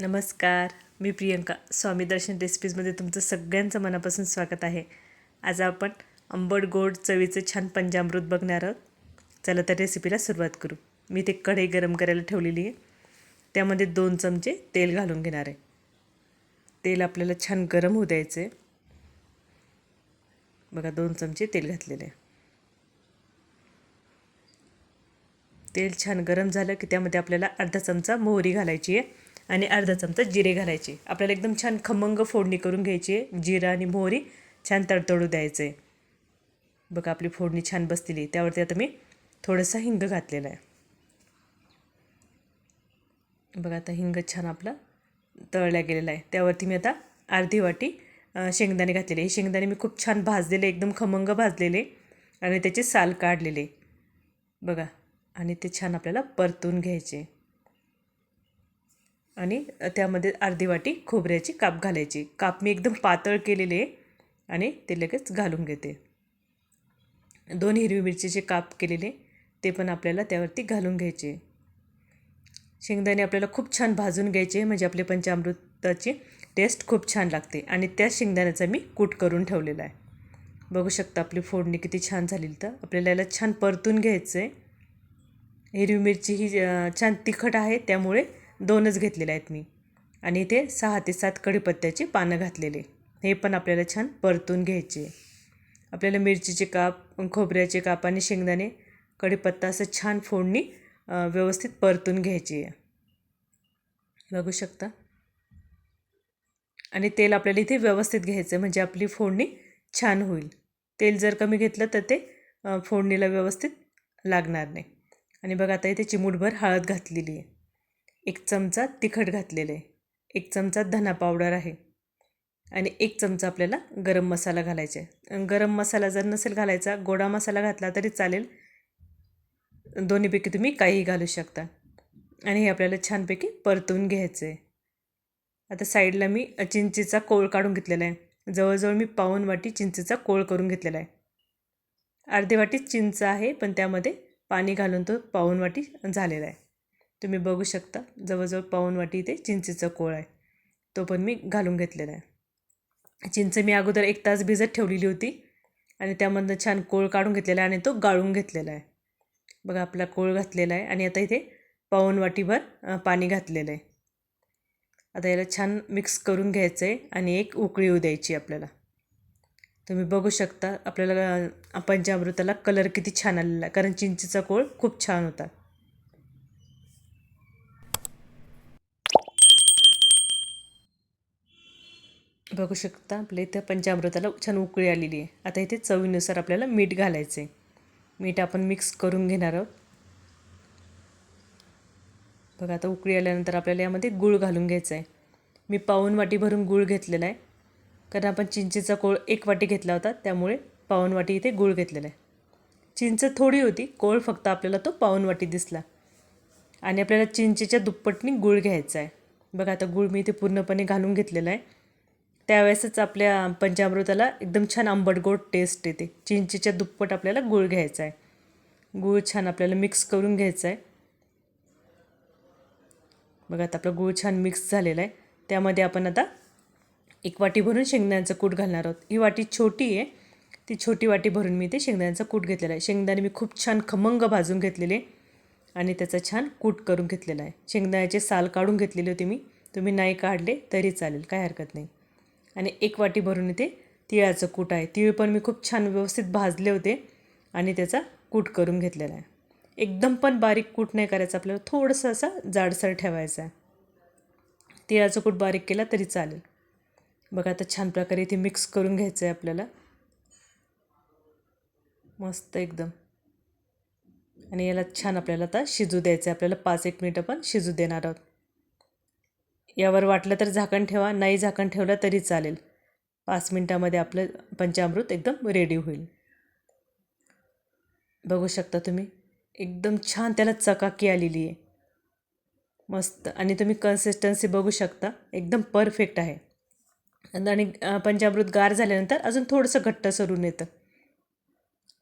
नमस्कार मी प्रियंका. स्वामी दर्शन रेसिपीजमध्ये तुमचं सगळ्यांचं मनापासून स्वागत आहे. आज आपण आंबट गोड चवीचं छान पंजामृत बघणार आहोत. चला तर रेसिपीला सुरुवात करू. मी ते कढई गरम करायला ठेवलेली आहे. त्यामध्ये दोन चमचे तेल घालून घेणार आहे. तेल आपल्याला छान गरम होऊ द्यायचं आहे बघा दोन चमचे तेल घातलेले आहे. तेल छान गरम झालं की त्यामध्ये आपल्याला अर्धा चमचा मोहरी घालायची आहे. आणि अर्धा चमचा जिरे घालायचे. आपल्याला एकदम छान खमंग फोडणी करून घ्यायची आहे. जिरा आणि मोहरी छान तडतडू द्यायचं. आहे बघा आपली फोडणी छान बसलेली त्यावरती आता मी थोडंसं हिंग घातलेला आहे. बघा आता हिंग छान आपला तळल्या गेलेला आहे. त्यावरती मी आता अर्धी वाटी शेंगदाणे घातलेले हे शेंगदाणे मी खूप छान भाजलेले एकदम खमंग भाजलेले आणि त्याचे साल काढलेले बघा. आणि ते छान आपल्याला परतून घ्यायचे. आणि त्यामध्ये अर्धी वाटी खोबऱ्याची काप घालायची. काप मी एकदम पातळ केलेले आणि ते लगेच घालून घेते. दोन हिरवी मिरचीचे काप केलेले ते पण आपल्याला त्यावरती घालून घ्यायचे. शेंगदाणे आपल्याला खूप छान भाजून घ्यायचे म्हणजे आपले पंचामृताची टेस्ट खूप छान लागते आणि त्या शेंगदाण्याचा मी कूट करून ठेवलेला आहे. बघू शकता आपली फोडणी किती छान झालेली तर. आपल्याला याला छान परतून घ्यायचं आहे हिरवी मिरची ही छान तिखट आहे त्यामुळे दोनच घेतलेले आहेत मी. आणि इथे सहा ते सात कढीपत्त्याची पानं घातलेले. हे पण आपल्याला छान परतून घ्यायचे. आपल्याला मिरचीचे काप खोबऱ्याचे काप आणि शेंगदाणे कढीपत्ता असं छान फोडणी व्यवस्थित परतून घ्यायची. आहे बघू शकता. आणि तेल आपल्याला इथे व्यवस्थित घ्यायचं म्हणजे आपली फोडणी छान होईल. तेल जर कमी घेतलं तर ते फोडणीला व्यवस्थित लागणार नाही. आणि बघा आता इथे चिमूटभर हळद घातलेली आहे. एक चमचा तिखट घातलेलं आहे. एक चमचा धना पावडर आहे. आणि एक चमचा आपल्याला गरम मसाला घालायचा आहे. गरम मसाला जर नसेल घालायचा गोडा मसाला घातला तरी चालेल. दोन्हीपैकी तुम्ही काहीही घालू शकता. आणि हे आपल्याला छानपैकी परतून घ्यायचं आहे. आता साईडला मी चिंचेचा कोळ काढून घेतलेला आहे. जवळजवळ मी पाऊन वाटी चिंचेचा कोळ करून घेतलेला आहे. अर्धी वाटी चिंच आहे पण त्यामध्ये पाणी घालून तो पाऊन वाटी झालेला आहे. तुम्ही बघू शकता जवळजवळ पाऊन वाटी इथे चिंचेचा कोळ आहे. तो पण मी घालून घेतलेला आहे. चिंच मी अगोदर एक तास भिजत ठेवलेली होती आणि त्यामधनं छान कोळ काढून घेतलेला आहे आणि तो गाळून घेतलेला आहे. बघा आपला कोळ घातलेला आहे आणि आता इथे पाऊन वाटीभर पाणी घातलेलं आहे. आता याला छान मिक्स करून घ्यायचं आहे आणि एक उकळी येऊ द्यायची आपल्याला. तुम्ही बघू शकता आपल्याला पंचामृताला कलर किती छान आलेला आहे कारण चिंचेचा कोळ खूप छान होता. बघू शकता. आपल्या इथं पंचामृताला छान उकळी आलेली आहे. आता इथे चवीनुसार आपल्याला मीठ घालायचं आहे मीठ आपण मिक्स करून घेणार आहोत. बघा आता उकळी आल्यानंतर आपल्याला यामध्ये गूळ घालून घ्यायचं आहे मी पाऊन वाटी भरून गूळ घेतलेला आहे. कारण आपण चिंचेचा कोळ एक वाटी घेतला होता त्यामुळे पाऊन वाटी इथे गूळ घेतलेला आहे. चिंच थोडी होती कोळ फक्त आपल्याला तो पाऊन वाटी दिसला. आणि आपल्याला चिंचेच्या दुप्पटनी गूळ घ्यायचा आहे. बघा आता गूळ मी इथे पूर्णपणे घालून घेतलेला आहे. त्यावेळेसच आपल्या पंचामृताला एकदम छान आंबट गोड टेस्ट येते. चिंचेच्या दुप्पट आपल्याला गूळ घ्यायचा आहे. गूळ छान आपल्याला मिक्स करून घ्यायचा आहे. बघा आता आपला गूळ छान मिक्स झालेला आहे. त्यामध्ये आपण आता एक वाटी भरून शेंगदाण्याचं कूट घालणार आहोत. ही वाटी छोटी आहे. ती छोटी वाटी भरून मी ते शेंगदाण्याचं कूट घेतलेला आहे. शेंगदाणे मी खूप छान खमंग भाजून घेतलेले आणि त्याचा छान कूट करून घेतलेला आहे. शेंगदाण्याचे साल काढून घेतलेले होते मी. तुम्ही नाही काढले तरी चालेल. काय हरकत नाही. आणि एक वाटी भरून इथे तिळाचं कूट आहे. तिळ पण मी खूप छान व्यवस्थित भाजले होते आणि त्याचा कूट करून घेतलेला आहे. एकदम पण बारीक कूट नाही करायचं. आपल्याला थोडंसं असा जाडसर ठेवायचा आहे. तिळाचं कूट बारीक केला तरी चालेल. बघा आता छान प्रकारे इथे मिक्स करून घ्यायचं आहे आपल्याला. मस्त एकदम. आणि याला छान आपल्याला आता शिजू द्यायचं आहे. आपल्याला पाच एक मिनटं पण शिजू देणार आहोत. यावर वाटलं तर झाकण ठेवा नाही झाकण ठेवलं तरी चालेल. पाच मिनटामध्ये आपलं पंचामृत एकदम रेडी होईल. बघू शकता तुम्ही एकदम छान त्याला चकाकी आलेली आहे. मस्त. आणि तुम्ही कन्सिस्टन्सी बघू शकता एकदम परफेक्ट आहे. आणि पंचामृत गार झाल्यानंतर अजून थोडंसं घट्ट सरून येतं.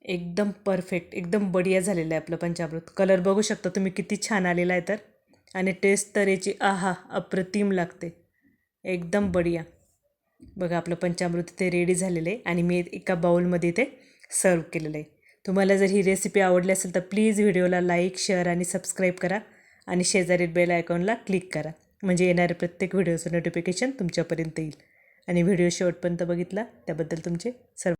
एकदम परफेक्ट एकदम बढिया झालेलं आहे आपलं पंचामृत. कलर बघू शकता तुम्ही किती छान आलेला आहे तर. आणि टेस्ट तर याची आहा अप्रतिम लागते. एकदम बढिया. बघा आपलं पंचामृत ते रेडी झालेलं आहे आणि मी एका बाऊलमध्ये ते सर्व केलेलं आहे. तुम्हाला जर ही रेसिपी आवडली असेल तर प्लीज व्हिडिओला लाईक शेअर आणि सबस्क्राईब करा आणि शेजारील बेल आयकॉनला क्लिक करा. म्हणजे येणारे प्रत्येक व्हिडिओचं नोटिफिकेशन तुमच्यापर्यंत येईल. आणि व्हिडिओ शेवटपर्यंत बघितला त्याबद्दल तुमचे सर्व